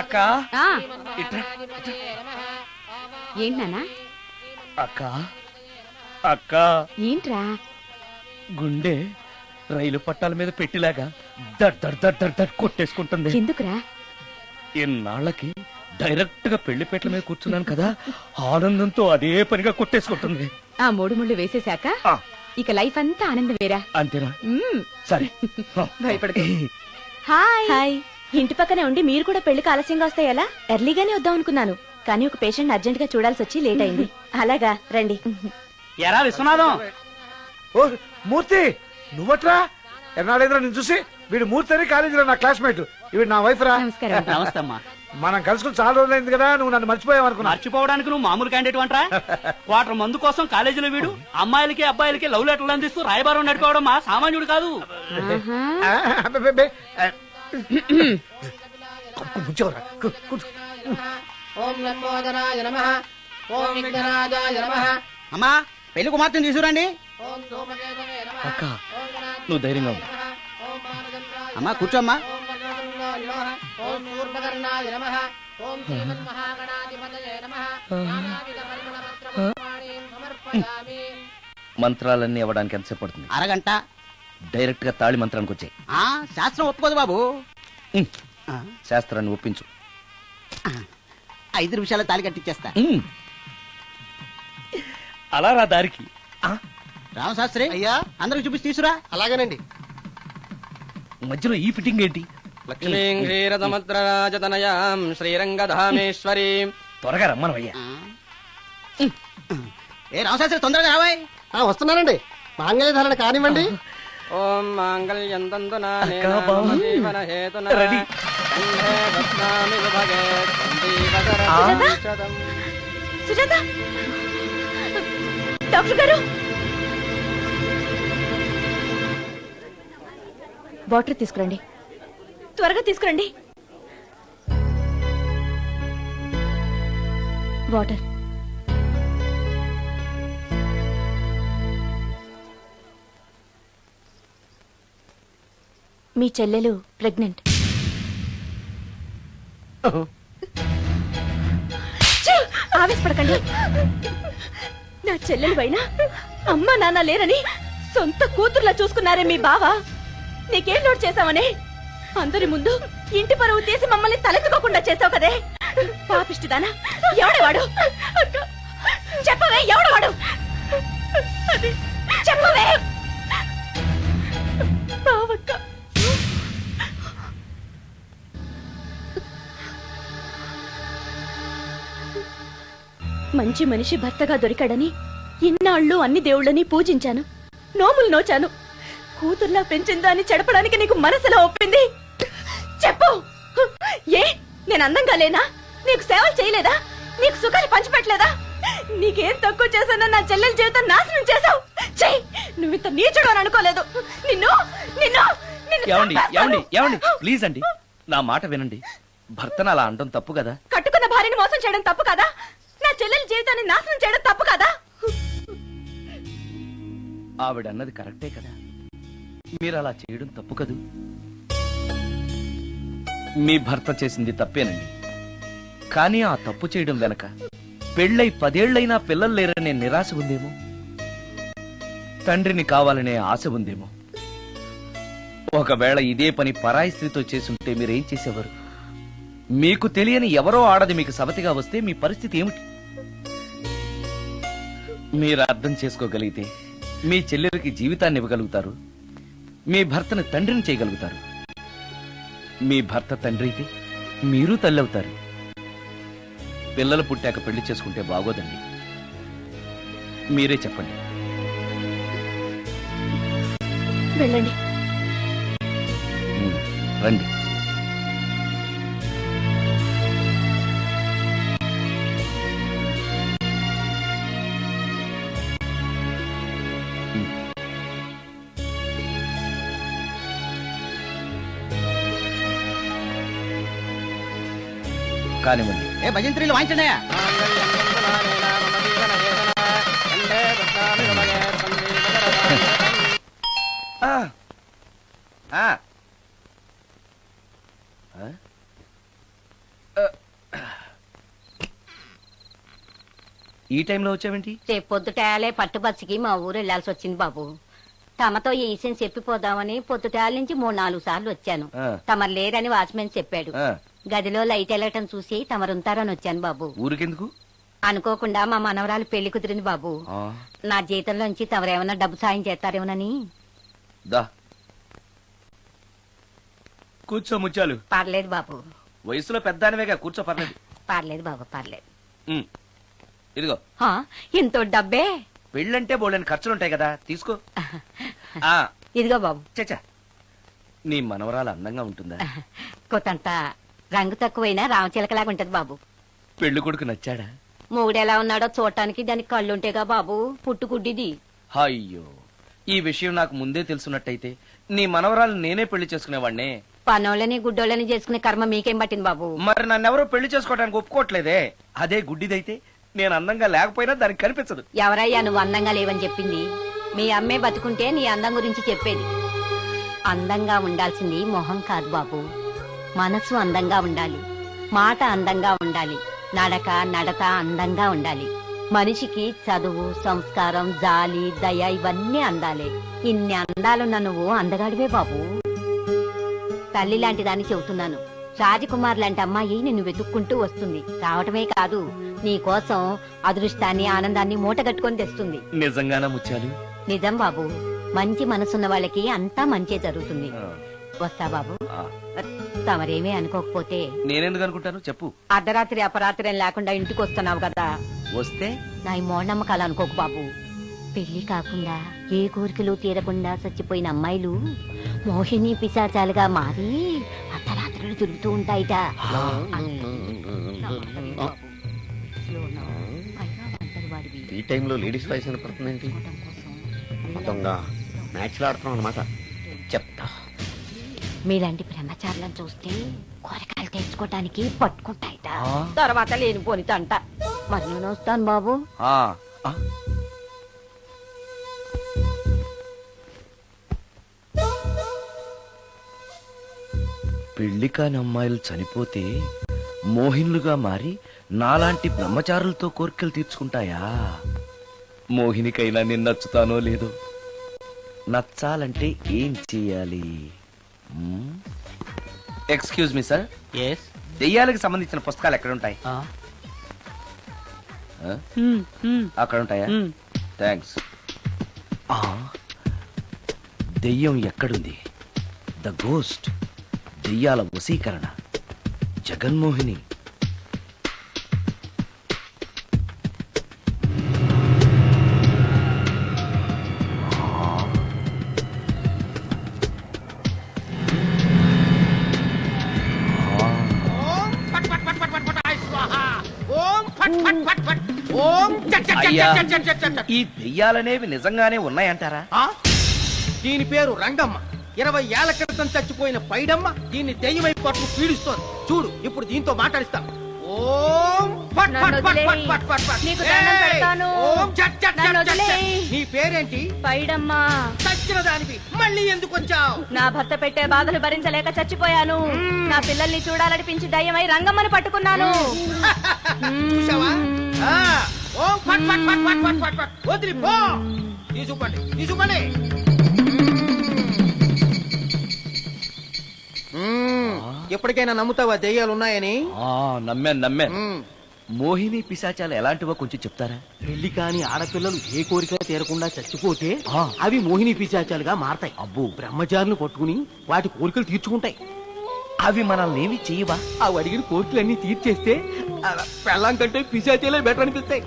అక్క? ఇట్రా. అక్క? అక్క? ఏంట్రా? గుండె రైలు పట్టాల మీద పెట్టిలాగా దడ్ దడ్ దడ్ దడ్ దడ్ కొట్టేసుకుంటుంది. ఎందుకురా? ఇన్నాళ్ళకి డైరెక్ట్గా పెళ్ళిపేటల మీద కూర్చున్నాను కదా ఆనందంతో అదే పనిగా కొట్టేసుకుంటుంది. ఆ మూడు ముళ్ళు వేసేశాక ఇక లైఫ్ అంతా ఆనందం వేరా? అంతేనా. సరే. భయపడకు. హాయ్. హాయ్. ఇంటి పక్కనే ఉండి మీరు కూడా పెళ్ళికి ఆలస్యంగా వస్తే ఎలా? ఎర్లీగానే వద్దాం అనుకున్నాను. కానీ ఒక పేషెంట్ అర్జెంట్గా చూడాల్సి వచ్చి లేట్ అయింది. అలాగా రండి. ఎరా విశ్వనాథం. ఓ మూర్తి! నువ్వట్రా? ఎన్నాడైందిరా నేను చూసి? వీడు మూర్తి అని కాలేజీలో నా క్లాస్మేట్. వీడు నా వైఫ్ రా. నమస్కారం. నమస్తే అమ్మా. మనం కలుసుకుని చాలా రోజులైంది కదా నువ్వు నన్ను మర్చిపోయావు అనుకున్నా మర్చిపోవడానికి నువ్వు మామూలు క్యాండిడేట్ అంటరా? క్వార్టర్ మందు కోసం కాలేజీలో వీడు అమ్మాయిలకి అబ్బాయిలకి లవ్ లెటర్లు అందిస్తూ రాయబారం నడుకోవడం మా సామాన్యుడు కాదు. అమ్మా పెళ్ళి కుమార్తెను తీసుకురండి. ఓం ధూమకేతవే నమ. అక్క నువ్వు ధైర్యంగా అమ్మా కూర్చోమ్మా. ఓం నమ. ఓం శ్రీమన్మహాగణాధిపతయే నమ. సమర్పయామి. మంత్రాలన్నీ అవ్వడానికి ఎంతసేపు పడుతుంది? అరగంట. డైరెక్ట్గా తాళి మంత్రానికి వచ్చాయి. ఆ శాస్త్రం ఒప్పుకోదు బాబు. శాస్త్రాన్ని ఒప్పించు. ఐదు నిమిషాలు తాలి కట్టించేస్తా. అలా రా దారికి. ఆ, రామశాస్త్రి అయ్యా. అందరికి చూపించి తీసురా. అలాగేనండి. మధ్యలో ఈ ఫిట్టింగ్ ఏంటి? లక్ష్మీం క్షీరసముద్రరాజతనయాం శ్రీరంగధామేశ్వరీం. త్వరగా రమ్మను అయ్యా ఏ రామశాస్త్రి తొందరగా రావాయ్ వస్తున్నానండి. మాంగళ్యధారణ కానివ్వండి. ఓం మాంగళ్యం. జీవన హేతున. సుజాత? డాక్టర్ గారు? వాటర్ తీసుకురండి. త్వరగా తీసుకురండి. వాటర్. మీ చెల్లెలు ప్రెగ్నెంట్! ఆవేశపడకండి. నా చెల్లెలు పైన అమ్మ నాన్న లేరని సొంత కూతుర్లా చూసుకున్నారే మీ బావ. నీకేం లోటు చేశావనే? అందరి ముందు ఇంటి పరువు తీసి మమ్మల్ని తలెత్తుకోకుండా చేసావు కదే. పాపిష్టిదానా ఎవడేవాడు? చెప్పవే ఎవడవాడు? చెప్పవే. బావక్క. మంచి మనిషి భర్తగా దొరికాడని ఇన్నాళ్ళు అన్ని దేవుళ్ళని పూజించాను. నోములు నోచాను. కూతుర్లా పెంచిందా అని చెడపడానికి నీకు మనసులో ఒప్పింది. ఏ? నేను అందంగా లేనా? నీకు సేవలు చేయలేదా? నీకు సుఖాలు పంచిపెట్టలేదా? నీకేం తక్కువ చేశానో నా చెల్లెల జీవితం నాశనం చేశావు. చెయ్యి నువ్వు ఇంత నీచుడు అని అనుకోలేదు. నిన్ను నిన్ను నిన్ను ఏమండి చంపేస్తాను. ఏమండి ఏమండి ప్లీజ్ అండి. నా మాట వినండి. భర్తను అలా అనడం తప్పు కదా? కట్టుకున్న భార్యని మోసం చేయడం తప్పు కదా? నా చెల్లెల జీవితాన్ని నాశనం చేయడం తప్పు కదా? ఆవిడ అన్నది కరెక్టే కదా? మీరు అలా చేయడం తప్పు కదూ? మీ భర్త చేసింది తప్పేనండి. కానీ ఆ తప్పు చేయడం వెనక పెళ్ళై పదేళ్ళైనా పిల్లలు లేరనే నిరాశ ఉందేమో? తండ్రిని కావాలనే ఆశ ఉందేమో? ఒకవేళ ఇదే పని పరాయి స్త్రీతో చేసుంటే మీరేం చేసేవారు? మీకు తెలియని ఎవరో ఆడది మీకు సవతిగా వస్తే మీ పరిస్థితి ఏమిటి? మీరు అర్థం చేసుకోగలిగితే మీ చెల్లెలకి జీవితాన్ని ఇవ్వగలుగుతారు. మీ భర్తను తండ్రిని చేయగలుగుతారు. మీ భర్త తండ్రి అయితే మీరు తల్లి అవుతారు పిల్లలు పుట్టాక పెళ్ళి చేసుకుంటే బాగోదండి. మీరే చెప్పండి. వెళ్ళండి. రండి. కానివ్వండి. ఏ భజంత్రీలు వాయించండి. ఈ టైంలో వచ్చావేంటి? రేపు పొద్దుటాలే పట్టుబస్సుకి మా ఊరు వెళ్ళాల్సి వచ్చింది బాబు. తమతో ఈ విషయం చెప్పిపోదామని పొద్దుటాల నుంచి మూడు నాలుగు సార్లు వచ్చాను. తమరు లేరని వాచ్మెన్ చెప్పాడు. గదిలో లైట్ వెళ్ళటం చూసి తమరుంటారని వచ్చాను బాబు. ఊరికెందుకు? అనుకోకుండా మా మనవరాలు పెళ్ళి కుదిరింది బాబు. ఆ, నా జీతంలోంచి తమరేమన్నా డబ్బు సాయం చేస్తారేమోనని. దా. కూర్చో ముచ్చాలు పర్లేదు బాబు. వయసులో పెద్దానివేగా కూర్చో పర్లేదు. పర్లేదు బాబు పర్లేదు. ఉమ్. ఇదిగో. హా, ఇంతో డబ్బే? పెళ్ళంటే బోళ్ళని ఖర్చులుంటాయి కదా తీసుకో. ఆ. ఇదిగో బాబు. చచ్చా నీ మనవరాలు అందంగా ఉంటుందా? కొత్తంత రంగు తక్కువైనా రామచిలకలాగా ఉంటది బాబు. పెళ్ళి కొడుకు నచ్చాడా? మూడెలా ఉన్నాడో చూడటానికి దానికి కళ్ళుంటేగా బాబు పుట్టుకుడ్డిది. అయ్యో ఈ విషయం నాకు ముందే తెలుసున్నట్టయితే నీ మనవరాలు నేనే పెళ్ళి చేసుకునేవాడినే పనోళ్ళని గుడ్డోళ్ళని చేసుకునే కర్మ మీకేం పట్టింది బాబు? మరి నన్నెవరూ పెళ్ళి చేసుకోవడానికి ఒప్పుకోవట్లేదే? అదే గుడ్డిదైతే నేను అందంగా లేకపోయినా దానికి కనిపించదు. ఎవరయ్యా నువ్వు అందంగా లేవని చెప్పింది? మీ అమ్మే బతుకుంటే నీ అందం గురించి చెప్పేది. అందంగా ఉండాల్సింది మొహం కాదు బాబు. మనసు అందంగా ఉండాలి. మాట అందంగా ఉండాలి. నడక నడత అందంగా ఉండాలి. మనిషికి చదువు సంస్కారం జాలి దయ ఇవన్నీ అందాలే. ఇన్ని అందాలున్న నువ్వు అందగాడివే బాబు. తల్లి లాంటి దాన్ని చెబుతున్నాను. రాజకుమార్ లాంటి అమ్మాయి నిన్ను వెతుక్కుంటూ వస్తుంది. రావటమే కాదు నీ కోసం అదృష్టాన్ని ఆనందాన్ని మూటగట్టుకొని తెస్తుంది. నిజంగానా నిజం బాబు. మంచి మనసున్న వాళ్ళకి అంతా మంచే జరుగుతుంది. వస్తా బాబు. తమరేమీ అనుకోకపోతే నేనెందుకు అనుకుంటాను? చెప్పు. అర్ధరాత్రి అపరాత్రి అని లేకుండా ఇంటికి వస్తున్నావు కదా. వస్తే? నా ఈ మూఢనమ్మకాలు అనుకోకు బాబు. పెళ్ళి కాకుండా ఏ కోరికలు తీరకుండా చచ్చిపోయిన అమ్మాయిలు మోహిని పిశాచాలుగా మారి అర్ధరాత్రులు తిరుగుతూ ఉంటాయిట. ఈ టైంలో లేడీస్ వాయిస్ వినపడుతుందేంటి మొత్తంగా మ్యాచ్లు ఆడుతున్నాం అనమాట మీలాంటి బ్రహ్మచారులను చూస్తే కోరికలు తెచ్చుకోవటానికి పట్టుకుంటాయిట. ఆ. తర్వాత లేనిపోని తంట. మరి నేను వస్తాను బాబు. పెళ్ళి కాని అమ్మాయిలు చనిపోతే మోహినులుగా మారి నాలాంటి బ్రహ్మచారులతో కోరికలు తీర్చుకుంటాయా? మోహినికైనా నేను నచ్చుతానో లేదో? నచ్చాలంటే ఏం చెయ్యాలి ఎక్స్క్యూజ్ మీ సార్ ఎస్ దెయ్యాలకు సంబంధించిన పుస్తకాలు ఎక్కడ ఉంటాయి? అక్కడ ఉంటాయా థ్యాంక్స్ దెయ్యం ఎక్కడుంది? ద గోస్ట్ దెయ్యాల వశీకరణ. జగన్మోహిని. అయ్యా ఈ దెయ్యాలనేవి నిజంగానే ఉన్నాయంటారా? దీని పేరు రంగమ్మ. ఇరవై ఏళ్ళ క్రితం చచ్చిపోయిన పైడమ్మ దీన్ని దెయ్యమై పట్టు పీడిస్తోంది. చూడు ఇప్పుడు దీంతో మాట్లాడిస్తాం. ఓం ఫట్ ఫట్ నన్ను ఫట్ ఫట్ వదిలేయ్. ఫట్ ఫట్ ఫట్. నీకు దండం ఏయ్! పెడతాను. ఓం చట్ చట్ నన్ను చట్ చట్ చట్. వదిలేయ్. నీ పేరేంటి? పైడమ్మా. చచ్చిన దానివి. మళ్ళీ ఎందుకు వచ్చావు? నా భర్త పెట్టే బాధలు భరించలేక చచ్చిపోయాను. నా పిల్లల్ని చూడాలనిపించి దయ్యమై రంగమ్మని పట్టుకున్నాను. చూసావా? ఆ, ఓం ఫట్ ఫట్ ఫట్ ఫట్ ఫట్ ఫట్ ఫట్. వదిలి పో తీసుకుపండి తీసుకుపండి మ్మ్. ఎప్పటికైనా నమ్ముతావా దెయ్యాలు ఉన్నాయని ఆ, నమ్మాను నమ్మాను మ్మ్. మోహిని పిశాచాలు ఎలాంటివో కొంచెం చెప్తారా పెళ్ళి కాని ఆడపిల్లలు ఏ కోరిక తీరకుండా చచ్చిపోతే. అవి మోహిని పిశాచాలుగా మారతాయి అబ్బో బ్రహ్మచారులు పట్టుకుని వాటి కోరికలు తీర్చుకుంటాయి అవి మనల్ని ఏమి చెయ్యవా అవి అడిగిన కోరికలన్నీ తీర్చేస్తే పెళ్ళాం కంటే పిశాచాలే బెటర్ అనిపిస్తాయి.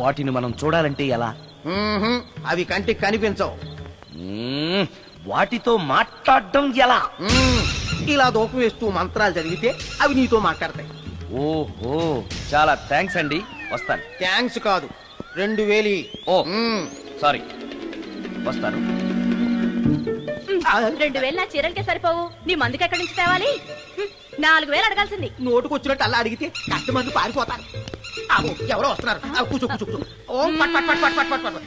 వాటిని మనం చూడాలంటే ఎలా. అవి కంటికి కనిపించవు. వాటితో మాట్లాడడం ఎలా. ఇలా దూపం వేస్తూ మంత్రాలు చదివితే అవి నీతో మాట్లాడతాయి. ఓహో చాలా థ్యాంక్స్ అండి. వస్తాను. థ్యాంక్స్ కాదు రెండు వేలి ఓ. సారీ. వస్తాను. రెండు వేలు నా చీరలకే సరిపోవు. నీ మందుకి ఎక్కడి నుంచి తేవాలి? నాలుగు వేలు అడగాల్సింది. నోటుకొచ్చినట్టు అలా అడిగితే కస్టమర్లు పారిపోతారు. ఎవరో వస్తున్నారు. కూర్చో కూర్చో కూర్చో. ఓం పట్ పట్ పట్ పట్ పట్ పట్ పట్.